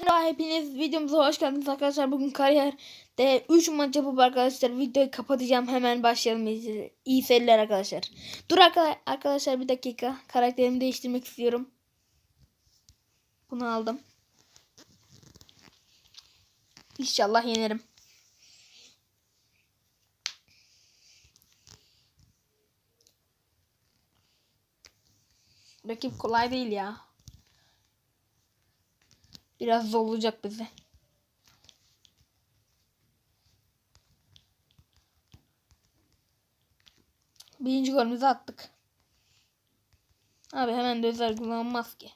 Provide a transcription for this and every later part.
Merhaba hepiniz videomuza hoş geldiniz arkadaşlar. Bugün kariyerde 3 maç yapıp arkadaşlar videoyu kapatacağım. Hemen başlayalım. İyi- seyirler arkadaşlar. Dur arka- arkadaşlar bir dakika. Karakterimi değiştirmek istiyorum. Bunu aldım. İnşallah yenerim. Rakip kolay değil ya. Biraz zorlayacak bizi. Birinci golümüzü attık. Abi hemen de özel kullanmaz ki.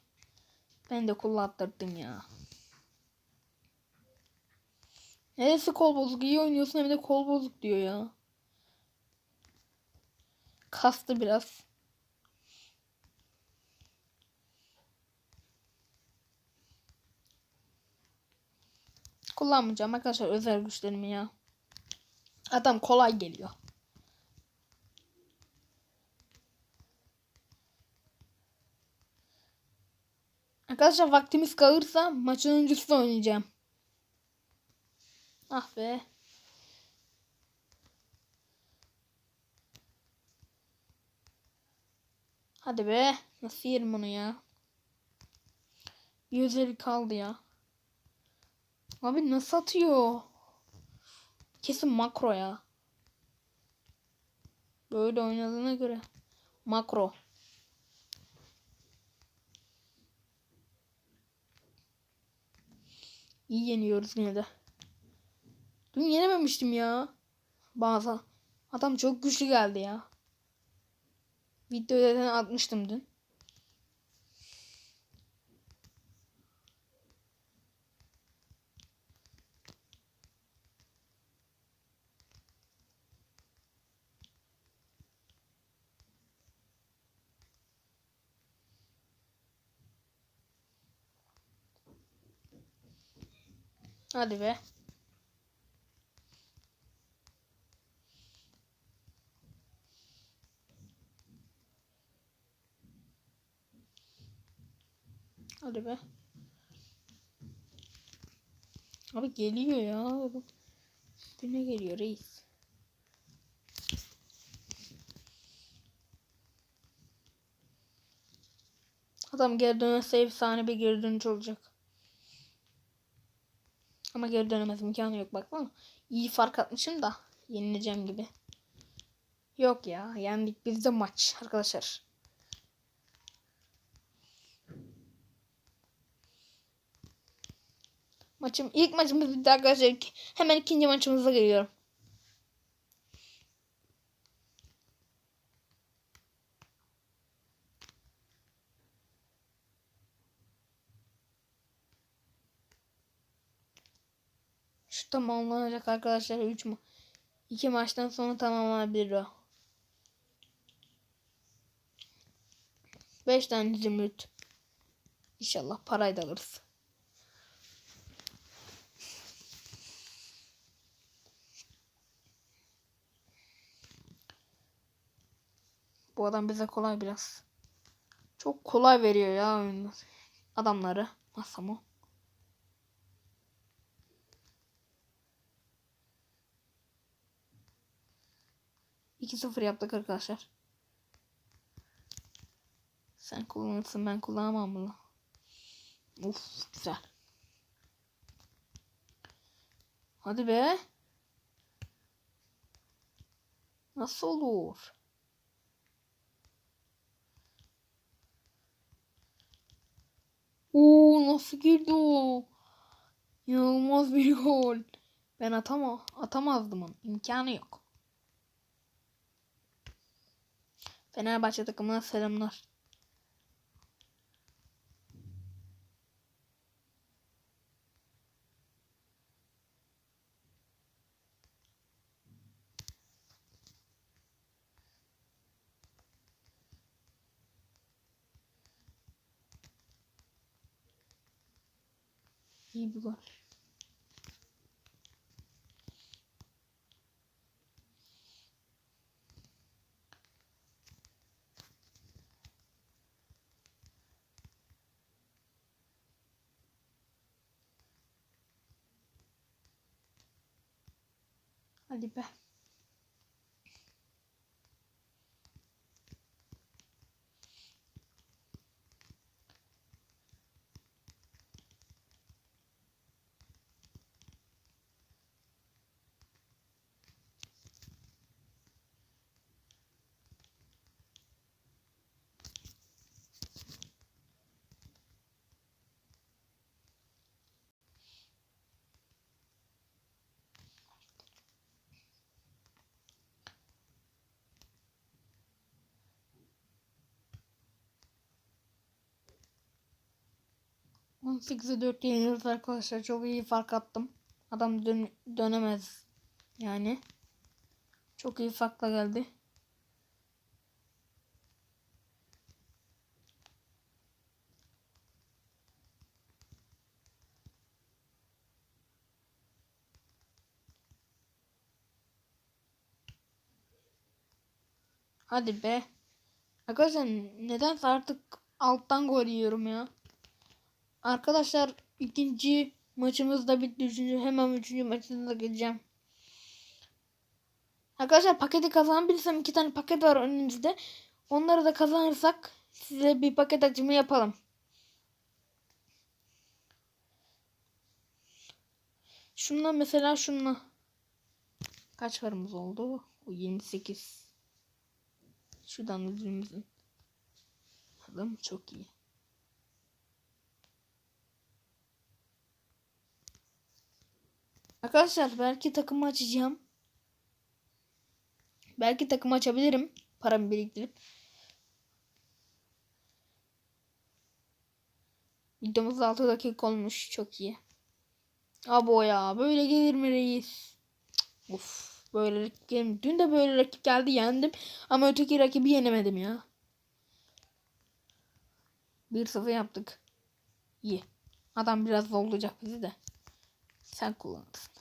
Ben de kullandırdım ya. Neresi kol bozuk? İyi oynuyorsun hem de kol bozuk diyor ya. Kastı biraz. Kullanmayacağım arkadaşlar özel güçlerimi ya. Adam kolay geliyor. Arkadaşlar vaktimiz kalırsa maçın öncesi oynayacağım. Ah be. Hadi be. Nasıl yerim onu ya? Bir kaldı ya. Abi nasıl atıyor? Kesin makro ya. Böyle oynadığına göre. Makro. İyi yeniyoruz yine de. Dün yenememiştim ya. Bazı. Adam çok güçlü geldi ya. Videoda zaten atmıştım dün. Hadi be. Hadi be. Abi geliyor ya. Üstüne geliyor reis. Adam geri dönerse efsane bir geri dönüş olacak. Ama geri dönemez imkanı yok bakma. İyi fark atmışım da yenileceğim gibi. Yok ya yendik bizde maç arkadaşlar. Maçım ilk maçımız bitti arkadaşlar. Hemen ikinci maçımıza geliyorum. Tamamlanacak arkadaşlar 3 mu? 2 maçtan sonra tamamlanabilir o. 5 tane zümrüt. İnşallah parayı da alırız. Bu adam bize kolay biraz. Çok kolay veriyor ya oyunu. Adamları. Masamo. İki sıfır yaptık arkadaşlar. Sen kullanırsın ben kullanamam bunu. Uf güzel. Hadi be. Nasıl olur? Oo nasıl girdi o? İnanılmaz bir gol. Ben atama atamazdım onu. İmkanı yok. Fenerbahçe takımına selamlar. İyi bir gol. Hadi be. 18'e 4 yeniyoruz arkadaşlar. Çok iyi fark attım. Adam dön dönemez. Yani. Çok iyi farkla geldi. Hadi be. Arkadaşlar nedense artık alttan gol yiyorum ya. Arkadaşlar ikinci maçımız da bitti. Üçüncü, hemen üçüncü maçına da geleceğim. Arkadaşlar paketi kazanabilirsem iki tane paket var önümüzde. Onları da kazanırsak size bir paket açımı yapalım. Şunla mesela şunla. Kaç varımız oldu? O 28. Şuradan ödülümüzün. Adam çok iyi. Arkadaşlar belki takımı açacağım. Belki takımı açabilirim. Paramı biriktirip. Videomuz 6 dakika olmuş. Çok iyi. Abo ya. Böyle gelir mi reis? Of. Böyle rakip Dün de böyle rakip geldi yendim. Ama öteki rakibi yenemedim ya. 1-0 yaptık. İyi. Adam biraz zorlayacak bizi de. Sen kullanırsın.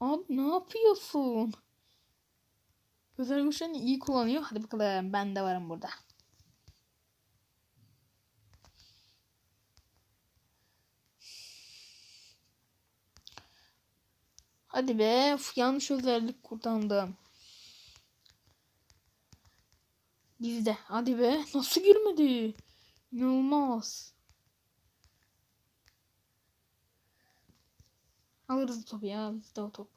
Abi ne yapıyorsun? Özel güçlerini iyi kullanıyor. Hadi bakalım ben de varım burada. Hadi be. Uf, yanlış özellik kullandım. Bizde. Hadi be. Nasıl girmedi? İnanılmaz. Alırız topu ya bizde o top.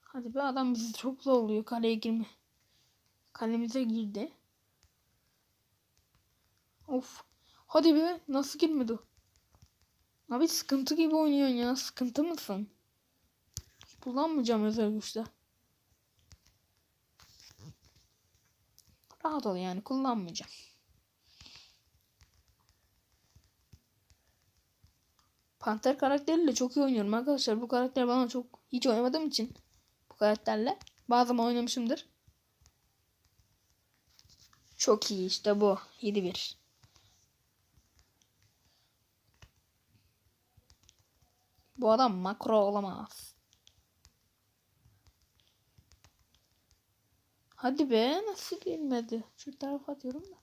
Hadi be adam bizi çok zorluyor kaleye girme. Kalemize girdi. Of. Hadi be nasıl girmedi? Abi sıkıntı gibi oynuyorsun ya. Sıkıntı mısın? Kullanmayacağım özel güçte. Rahat ol yani kullanmayacağım. Panter karakteriyle çok iyi oynuyorum arkadaşlar. Bu karakter bana çok hiç oynamadığım için bu karakterle bazı zaman oynamışımdır. Çok iyi işte bu. 7-1. Bu adam makro olamaz. Hadi be nasıl gelmedi? Şu tarafa atıyorum da.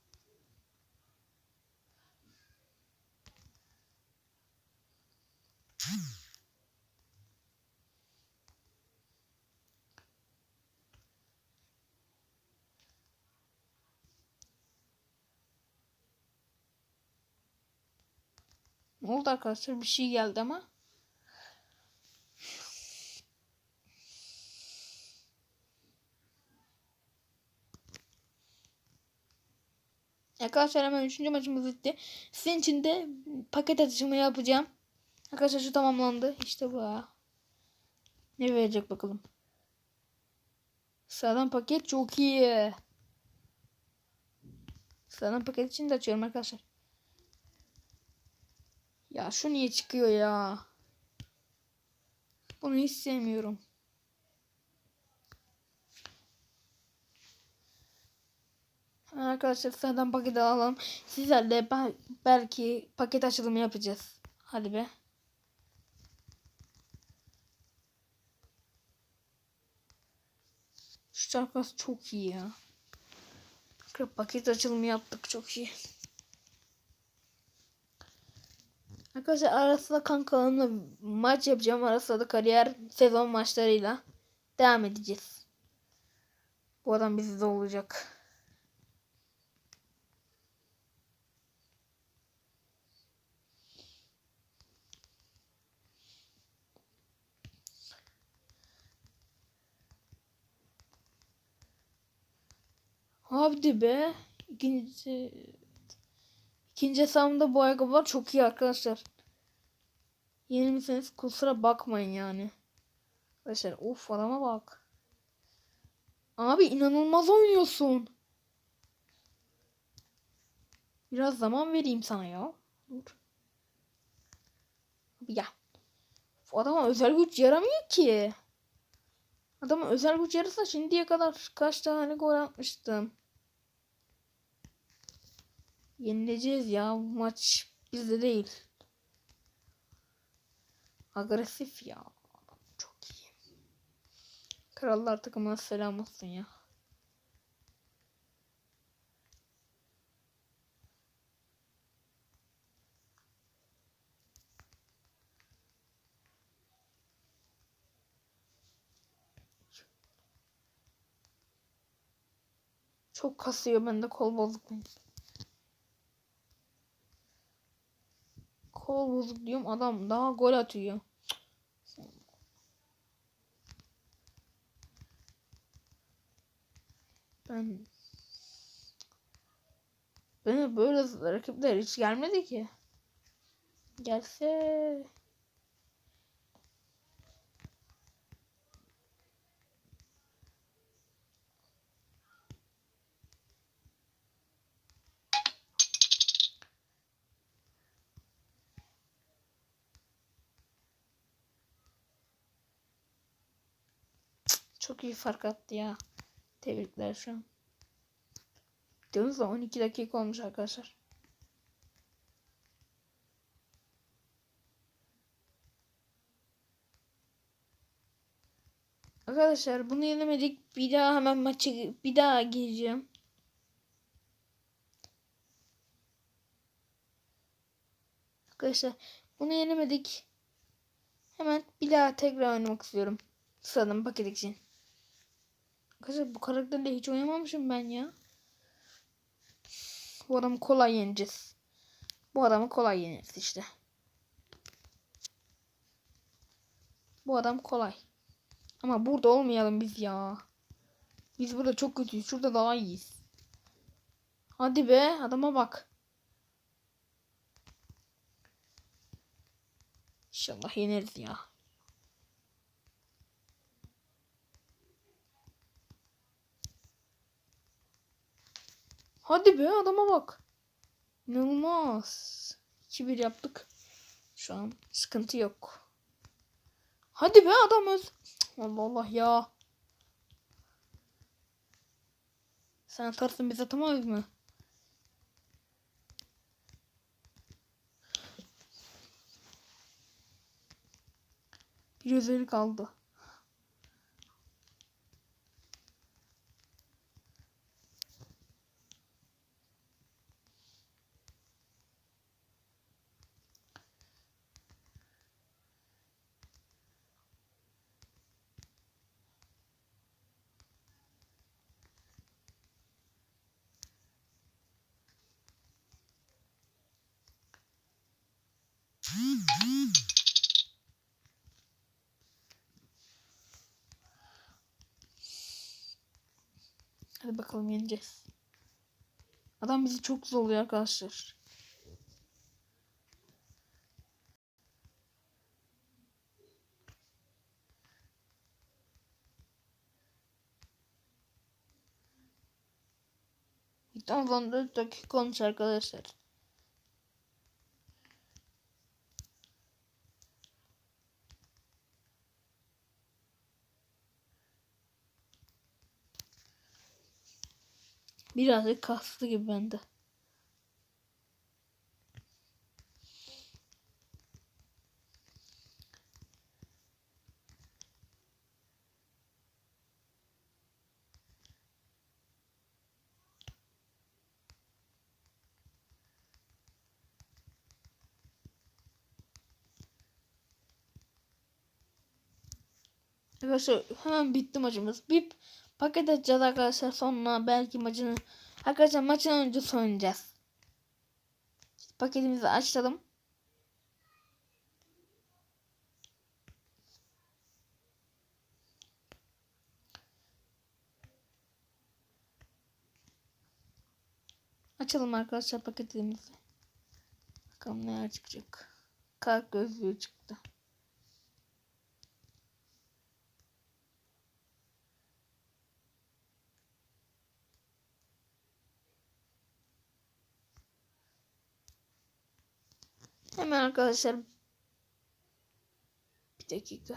Ne oldu arkadaşlar? Bir şey geldi ama. Arkadaşlar hemen 3. maçımız bitti. Sizin için de paket atışımı yapacağım. Arkadaşlar şu tamamlandı. İşte bu. Ne verecek bakalım. Sıradan paket çok iyi. Sıradan paket için de açıyorum arkadaşlar. Ya şu niye çıkıyor ya? Bunu hiç sevmiyorum. Arkadaşlar sıradan paketi alalım. Sizlerle bel- belki paket açılımı yapacağız. Hadi be. Şu çarpaz çok iyi ya. Paket açılımı yaptık çok iyi. Arkadaşlar arasında kankalarımla maç yapacağım. Arasında da kariyer sezon maçlarıyla devam edeceğiz. Bu adam bizde olacak. Hadi be. İkinci İkinci hesabımda bu ayakkabılar çok iyi arkadaşlar. Yeni misiniz kusura bakmayın yani. Arkadaşlar of adama bak. Abi inanılmaz oynuyorsun. Biraz zaman vereyim sana ya. Dur. Ya. Bu adama özel güç yaramıyor ki. Adama özel güç yarasa şimdiye kadar kaç tane gol atmıştım. Yenileceğiz ya bu maç bizde değil. Agresif ya. Çok iyi. Krallar takımına selam olsun ya. Çok kasıyor bende kol bozukluğu. Kol bozuk diyorum adam daha gol atıyor. Ben Bana böyle rakipler hiç gelmedi ki. Gelse Çok iyi fark attı ya. Tebrikler şu an. Diyorsunuz da 12 dakika olmuş arkadaşlar. Arkadaşlar bunu yenemedik. Bir daha hemen maçı bir daha gireceğim. Arkadaşlar bunu yenemedik. Hemen bir daha tekrar oynamak istiyorum. Sıradan paket için. Arkadaşlar bu karakterle hiç oynamamışım ben ya. Bu adamı kolay yeneceğiz. Bu adamı kolay yeneriz işte. Bu adam kolay. Ama burada olmayalım biz ya. Biz burada çok kötüyüz. Şurada daha iyiyiz. Hadi be adama bak. İnşallah yeneriz ya. Hadi be adama bak. İnanılmaz. 2-1 yaptık. Şu an sıkıntı yok. Hadi be adam öz. Allah Allah ya. Sen atarsın biz atamayız mı? Bir özellik kaldı. Hadi bakalım yeneceğiz. Adam bizi çok zorluyor arkadaşlar. Tam 4 dakika olmuş arkadaşlar. Birazcık kaslı gibi bende. Arkadaşlar hemen bitti maçımız. Bip paket açacağız arkadaşlar. Sonra belki maçını arkadaşlar maçın önce oynayacağız. Paketimizi açalım. Açalım arkadaşlar paketimizi. Bakalım neler çıkacak. Kalp gözlüğü çıktı. Hemen arkadaşlar bir dakika.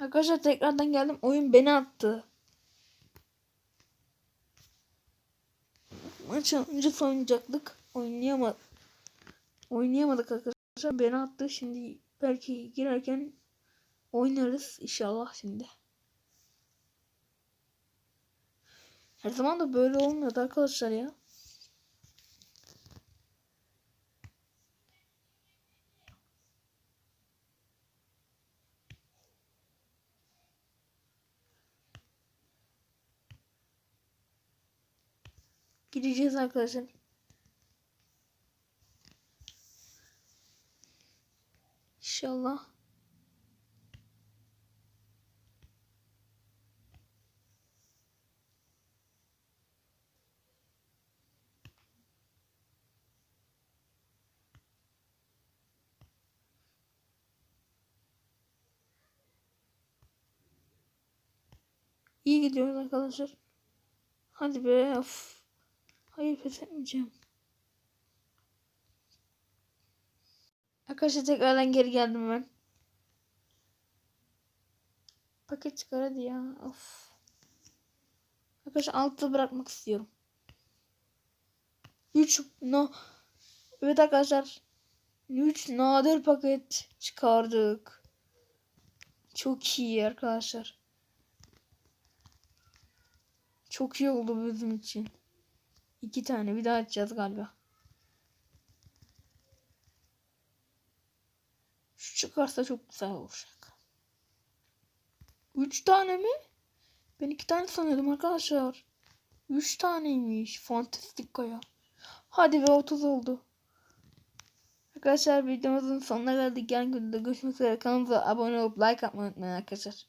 Arkadaşlar tekrardan geldim. Oyun beni attı. Maç önce oynayacaktık. Oynayamadık. Oynayamadık arkadaşlar. Beni attı. Şimdi belki girerken oynarız inşallah şimdi. Her zaman da böyle olmuyordu arkadaşlar ya. Gideceğiz arkadaşlar. İnşallah. İyi gidiyoruz arkadaşlar. Hadi be of. Hayır pes etmeyeceğim. Arkadaşlar tekrardan geri geldim ben. Paket çıkar hadi ya. Of. Arkadaşlar altı bırakmak istiyorum. 3 no. Evet arkadaşlar. 3 nadir paket çıkardık. Çok iyi arkadaşlar. Çok iyi oldu bizim için. İki tane bir daha açacağız galiba. Şu çıkarsa çok güzel olacak. Üç tane mi? Ben iki tane sanıyordum arkadaşlar. Üç taneymiş. Fantastik ya. Hadi be 30 oldu. Arkadaşlar videomuzun sonuna geldik. Yarın günde görüşmek üzere. Kanalımıza abone olup like atmayı unutmayın arkadaşlar.